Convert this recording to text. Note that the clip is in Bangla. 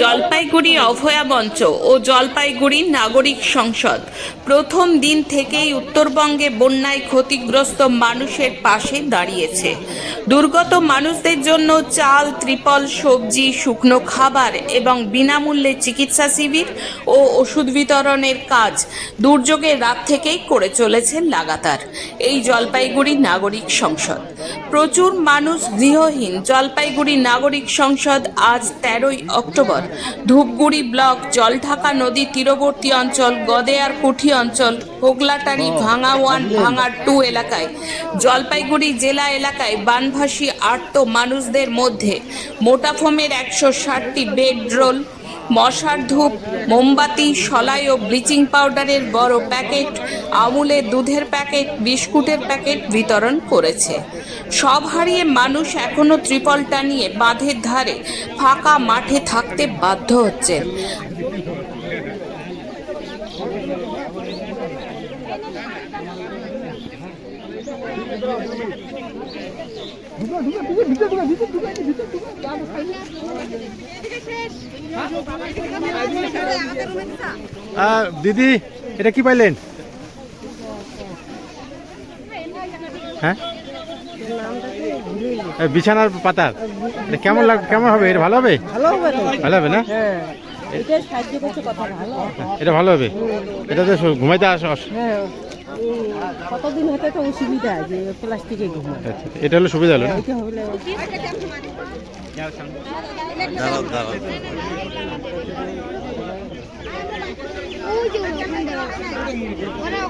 জলপাইগুড়ি অভয়া মঞ্চ ও জলপাইগুড়ি নাগরিক সংসদ। প্রথম দিন থেকেই উত্তরবঙ্গে বন্যায় ক্ষতিগ্রস্ত মানুষের পাশে দাঁড়িয়েছে। দুর্গত মানুষদের জন্য চাল, ত্রিপল, সবজি, শুকনো খাবার এবং বিনামূল্যে চিকিৎসা শিবির ও ওষুধ বিতরণের কাজ দুর্যোগের রাত থেকেই করে চলেছে লাগাতার। এই জলপাইগুড়ি নাগরিক সংসদ। প্রচুর মানুষ গৃহহীন। জলপাইগুড়ি নাগরিক সংসদ আজ তেরোই অক্টোবর। ধূপগুড়ি ব্লক জলঢাকা নদী তীরবর্তী অঞ্চল গদেয়ার কুঠি অঞ্চল হোগলাটারি ভাঙা ওয়ান ভাঙা টু এলাকায়। জলপাইগুড়ি জেলা এলাকায় বানভাসী আর্ত মানুষদের মধ্যে মোটাফোমের একশো ষাটটি বেড রোল মশার ধূপ মোমবাতি সলাই ও ব্লিচিং পাউডারের বড় প্যাকেট আমুলের দুধের প্যাকেট বিস্কুটের প্যাকেট বিতরণ করেছে। সব হারিয়ে মানুষ এখনও ত্রিপল টানিয়ে বাঁধের ধারে ফাঁকা মাঠে থাকতে বাধ্য হচ্ছেন আহ, দিদি এটা কি পাইলেন? হ্যাঁ? বিছানার পাতার। এটা কেমন লাগ কেমন হবে? এটা ভালো হবে? ভালো হবে না? হ্যাঁ। এটা ভালো হবে? এটা তো ঘুমাইতে আস হ্যাঁ। কতদিন হতে তো অসুবিধা যে প্লাস্টিকে ঘুমায় আচ্ছা, এটা হলো সুবিধা হলো না? এটা হলে। ওরা